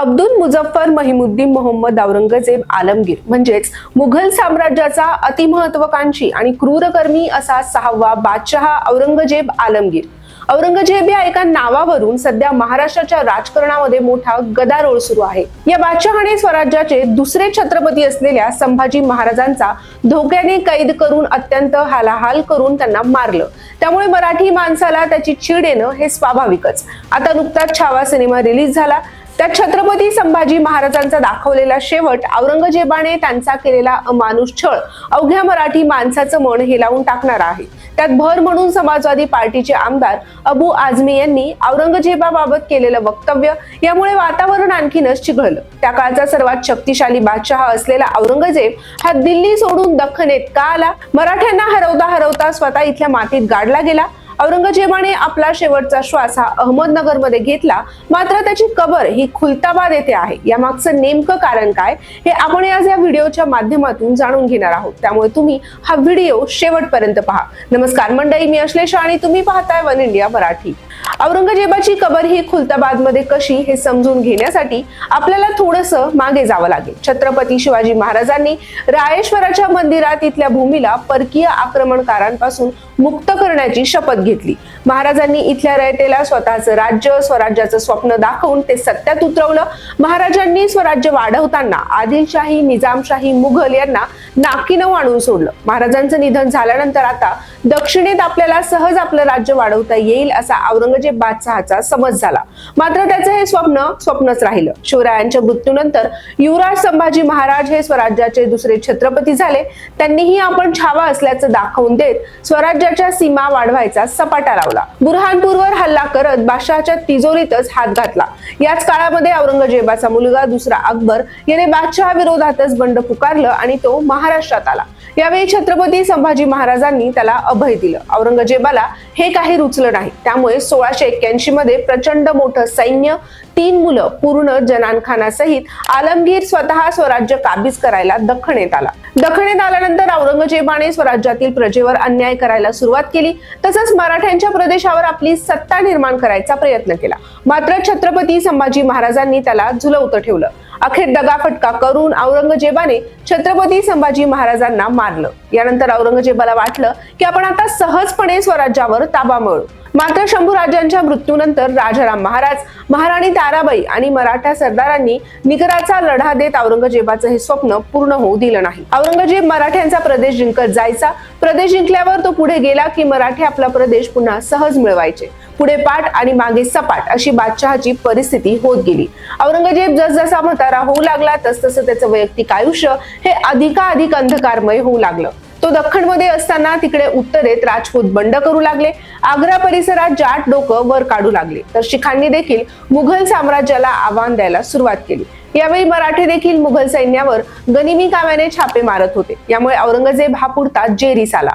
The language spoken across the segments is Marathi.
अब्दुल मुझफ्फर महिमुद्दीन मोहम्मद औरंगजेब आलमगीर म्हणजेच मुघल साम्राज्याचा अतिमहत्वाकांक्षी आणि क्रूरकर्मी असा सहावा बादशहा औरंगजेब आलमगीर. औरंगजेब या एका नावावरून सध्या महाराष्ट्राच्या राजकारणामध्ये मोठा गदारोळ सुरू आहे. या बादशहाने स्वराज्याचे दुसरे छत्रपती असलेल्या संभाजी महाराजांचा धोक्याने कैद करून अत्यंत हालाहाल करून त्यांना मारलं. त्यामुळे मराठी माणसाला त्याची चीड येणं हे स्वाभाविकच. आता नुकताच छावा सिनेमा रिलीज झाला. त्यात छत्रपती संभाजी महाराजांचा दाखवलेला शेवट औरंगजेबाने त्यांचा केलेला अमानुष छळ अवघ्या मराठी माणसाचं मन हेलावून टाकणारा आहे. त्यात भर म्हणून समाजवादी पार्टीचे आमदार अबू आझमी यांनी औरंगजेबाबाबत केलेलं वक्तव्य यामुळे वातावरण आणखीनच चिघळलं. त्या काळचा सर्वात शक्तिशाली बादशहा असलेला औरंगजेब हा दिल्ली सोडून दख्खनेत का आला? मराठ्यांना हरवता हरवता स्वतः इथल्या मातीत गाडला गेला. औरंगजेबाने आपला शेवटचा श्वास हा अहमदनगरमध्ये घेतला. मात्र त्याची कबर ही खुलताबाद येथे आहे. या मागचं नेमकं कारण काय हे आपण आज या व्हिडिओच्या माध्यमातून जाणून घेणार आहोत. त्यामुळे तुम्ही हा व्हिडिओ शेवटपर्यंत पहा. नमस्कार मंडळी मी अश्लेषा आणि तुम्ही पाहताय वन इंडिया मराठी. औरंगजेबाची कबर ही खुलताबादमध्ये कशी हे समजून घेण्यासाठी आपल्याला थोडस मागे जावं लागेल. छत्रपती शिवाजी महाराजांनी रायेश्वराच्या मंदिरात इथल्या भूमीला परकीय आक्रमणकारांपासून मुक्त करण्याची शपथ घेतली. महाराजांनी इथल्या रयतेला स्वतःचं राज्य स्वराज्याचं स्वप्न दाखवून ते सत्यात उतरवलं. महाराजांनी स्वराज्य वाढवताना आदिलशाही निजामशाही मुघल यांना नाकीनं आणून सोडलं. महाराजांचं निधन झाल्यानंतर आता दक्षिणेत आपल्याला सहज आपलं राज्य वाढवता येईल असा औरंगजेब बादशहाचा समज झाला. मात्र त्याचं हे स्वप्न स्वप्नच राहिलं. शिवरायांच्या मृत्यूनंतर युवराज संभाजी महाराज हे स्वराज्याचे दुसरे छत्रपती झाले. त्यांनीही आपण छावा असल्याचं दाखवून देत स्वराज्याच्या सीमा वाढवायचा सपाटा लावला. बुरहानपूरवर हल्ला करत बादशहाच्या तिजोरीतच हात घातला. याच काळामध्ये औरंगजेबाचा मुलगा दुसरा अकबर याने बादशहा विरोधातच बंड पुकारलं आणि तो महा महाराष्ट्रात आला. यावेळी छत्रपती संभाजी महाराजांनी त्याला अभय दिलं. औरंगजेबाला हे काही रुचलं नाही. त्यामुळे सोळाशे एक्क्याऐंशी मध्ये प्रचंड मोठं सैन्य तीन मुलं पूर्ण जनानखानासहित आलमगीर स्वतः स्वराज्य काबीज करायला दखणेत आला. दखणेत आल्यानंतर औरंगजेबाने स्वराज्यातील प्रजेवर अन्याय करायला सुरुवात केली. तसंच मराठ्यांच्या प्रदेशावर आपली सत्ता निर्माण करायचा प्रयत्न केला. मात्र छत्रपती संभाजी महाराजांनी त्याला झुलवतं ठेवलं. अखेर दगाफटका करून औरंगजेबाने छत्रपती संभाजी महाराजांना मारलं. यानंतर औरंगजेबाला वाटलं की आपण आता सहजपणे स्वराज्यावर ताबा मिळू मात्र शंभू राजांच्या मृत्यूनंतर राजाराम महाराज महाराणी ताराबाई आणि मराठा सरदारांनी निकराचा लढा देत औरंगजेबाचं हे स्वप्न पूर्ण होऊ दिलं नाही. औरंगजेब मराठ्यांचा प्रदेश जिंकत जायचा. प्रदेश जिंकल्यावर तो पुढे गेला की मराठी आपला प्रदेश पुन्हा सहज मिळवायचे. पुढे पाठ आणि मागे सपाट अशी बादशहाची परिस्थिती होत गेली. औरंगजेब जसजसा म्हातारा होऊ लागला तसतसं त्याचं वैयक्तिक आयुष्य हे अधिकाधिक अंधकारमय होऊ लागलं. तो दख्खनमध्ये असताना तिकडे उत्तरेत राजपूत बंड करू लागले. आग्रा परिसरात जाट डोकं वर काढू लागले. तर शिखांनी देखील मुघल साम्राज्याला आव्हान द्यायला सुरुवात केली. यावेळी मराठे देखील मुघल सैन्यावर गनिमी काव्याने छापे मारत होते. यामुळे औरंगजेब हा पुरता जेरीस आला.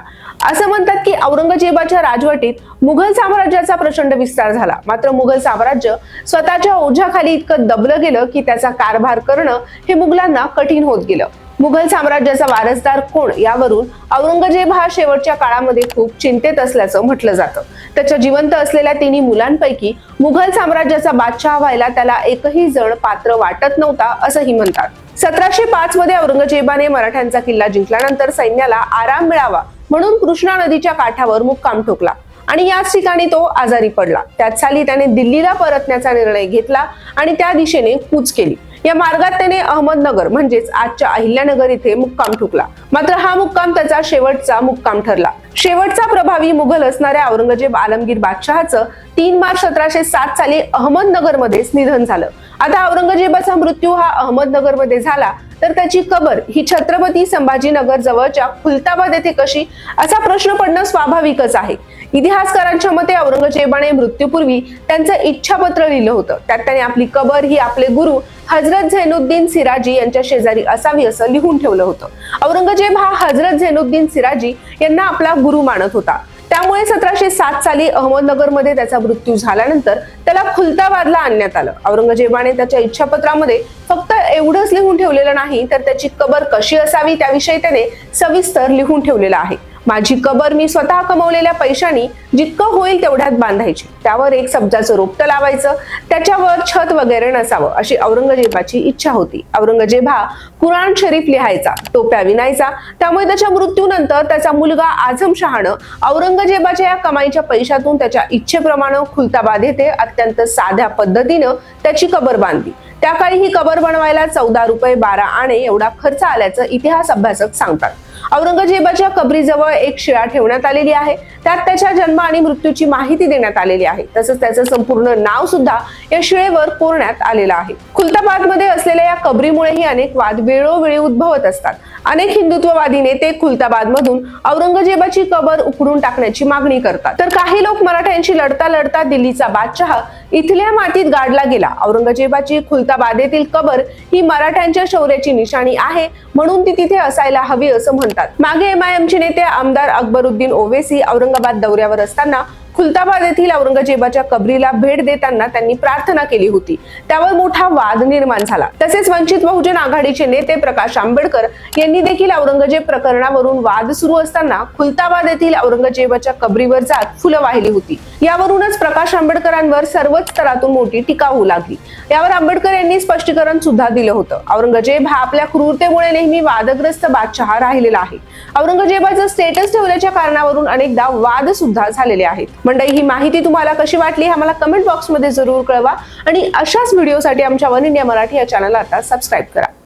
असं म्हणतात की औरंगजेबाच्या राजवटीत मुघल साम्राज्याचा प्रचंड विस्तार झाला. मात्र मुघल साम्राज्य स्वतःच्या ओझ्याखाली इतकं दबलं गेलं की त्याचा कारभार करणं हे मुघलांना कठीण होत गेलं. मुघल साम्राज्याचा वारसदार कोण यावरून औरंगजेब हा शेवटच्या काळामध्ये खूप चिंतेत असल्याचं म्हटलं जातं. त्याच्या जिवंत असलेल्या तिन्ही मुलांपैकी मुघल साम्राज्याचा बादशाह व्हायला त्याला एकही जण पात्र वाटत नव्हता असंही म्हणतात. सतराशे पाच मध्ये औरंगजेबाने मराठ्यांचा किल्ला जिंकल्यानंतर सैन्याला आराम मिळावा म्हणून कृष्णा नदीच्या काठावर मुक्काम ठोकला आणि याच ठिकाणी तो आजारी पडला. त्याच साली त्याने दिल्लीला परतण्याचा निर्णय घेतला आणि त्या दिशेने कूच केली. या मार्गात त्याने अहमदनगर म्हणजेच आजच्या अहिल्यानगर इथे मुक्काम ठुकला. मात्र हा मुक्काम त्याचा शेवटचा मुक्काम ठरला. शेवटचा प्रभावी मुघल असणाऱ्या औरंगजेब आलमगीर बादशहाचं तीन मार्च सतराशे सात साली अहमदनगर मध्येच निधन झालं. आता औरंगजेबाचा मृत्यू हा अहमदनगरमध्ये झाला तर त्याची कबर ही छत्रपती संभाजीनगर जवळच्या खुलताबाद येथे कशी? असा प्रश्न पडणं स्वाभाविकच आहे. इतिहासकारांच्या मते औरंगजेबाने मृत्यूपूर्वी त्यांचं इच्छापत्र लिहिलं होतं. त्यात त्याने आपली कबर ही आपले गुरु हजरत झैनुद्दीन सिराजी यांच्या शेजारी असावी असं लिहून ठेवलं होतं. औरंगजेब हा हजरत झैनुद्दीन सिराजी यांना आपला गुरु मानत होता. त्यामुळे सतराशे सात साली अहमदनगरमध्ये त्याचा मृत्यू झाल्यानंतर त्याला खुलताबादला आणण्यात आलं. औरंगजेबाने त्याच्या इच्छापत्रामध्ये फक्त एवढंच लिहून ठेवलेलं नाही तर त्याची कबर कशी असावी त्याविषयी त्याने सविस्तर लिहून ठेवलेलं आहे. माझी कबर मी स्वतः कमवलेल्या पैशानी जितकं होईल तेवढ्यात बांधायची. त्यावर एक सब्जाचं रोपटं लावायचं. त्याच्यावर छत वगैरे नसावं अशी औरंगजेबाची इच्छा होती. औरंगजेब हा कुराण शरीफ लिहायचा टोप्या विनायचा त्यामुळे त्याच्या मृत्यूनंतर त्याचा मुलगा आझम शहानं औरंगजेबाच्या या कमाईच्या पैशातून त्याच्या इच्छेप्रमाणे खुलताबाद येथे अत्यंत साध्या पद्धतीनं त्याची कबर बांधली. त्या काळी ही कबर बनवायला चौदा रुपये बारा आणे एवढा खर्च आल्याचं इतिहास अभ्यासक सांगतात. औरंगजेबाच्या कबरीजवळ एक शिळा ठेवण्यात आलेली आहे. त्यात त्याच्या जन्म आणि मृत्यूची माहिती देण्यात आलेली आहे. तसंच त्याचं संपूर्ण नाव सुद्धा या शिळेवर कोरण्यात आलेलं आहे. खुलताबादमध्ये असलेल्या या कबरीमुळेही अनेक वाद वेळोवेळी उद्भवत असतात. अनेक हिंदुत्ववादी नेते खुलताबाद मधून औरंगजेबाची कबर उखडून टाकण्याची मागणी करतात. तर काही लोक मराठ्यांशी लढता लढता दिल्लीचा बादशहा इथल्या मातीत गाडला गेला. औरंगजेबाची खुलताबादेतील कबर ही मराठ्यांच्या शौर्याची निशाणी आहे म्हणून ती तिथे असायला हवी असं म्हणतात. मागे एमआयएमचे नेते आमदार अकबरुद्दीन ओवेसी औरंगाबाद दौऱ्यावर असताना खुलताबाद येथील औरंगजेबाच्या कबरीला भेट देताना त्यांनी प्रार्थना केली होती. त्यावर मोठा वाद निर्माण झाला. तसेच वंचित बहुजन आघाडीचे नेते प्रकाश आंबेडकर यांनी देखील औरंगजेब प्रकरणावरून वाद सुरू असताना खुलताबाद येथील औरंगजेबाच्या कबरीवर जात फुलं वाहिली होती. यावरूनच प्रकाश आंबेडकरांवर सर्वच स्तरातून मोठी टीका होऊ लागली. यावर आंबेडकर यांनी स्पष्टीकरण सुद्धा दिलं होतं. औरंगजेब हा आपल्या क्रूरतेमुळे नेहमी वादग्रस्त बादशहा राहिलेला आहे. औरंगजेबाचं स्टेटस ठेवल्याच्या कारणावरून अनेकदा वाद सुद्धा झालेले आहेत. मंडळी ही माहिती तुम्हाला कशी वाटली हे आम्हाला कमेंट बॉक्समध्ये जरूर कळवा. आणि अशाच व्हिडिओसाठी आमच्या वन इंडिया मराठी या चॅनलला आता सबस्क्राईब करा.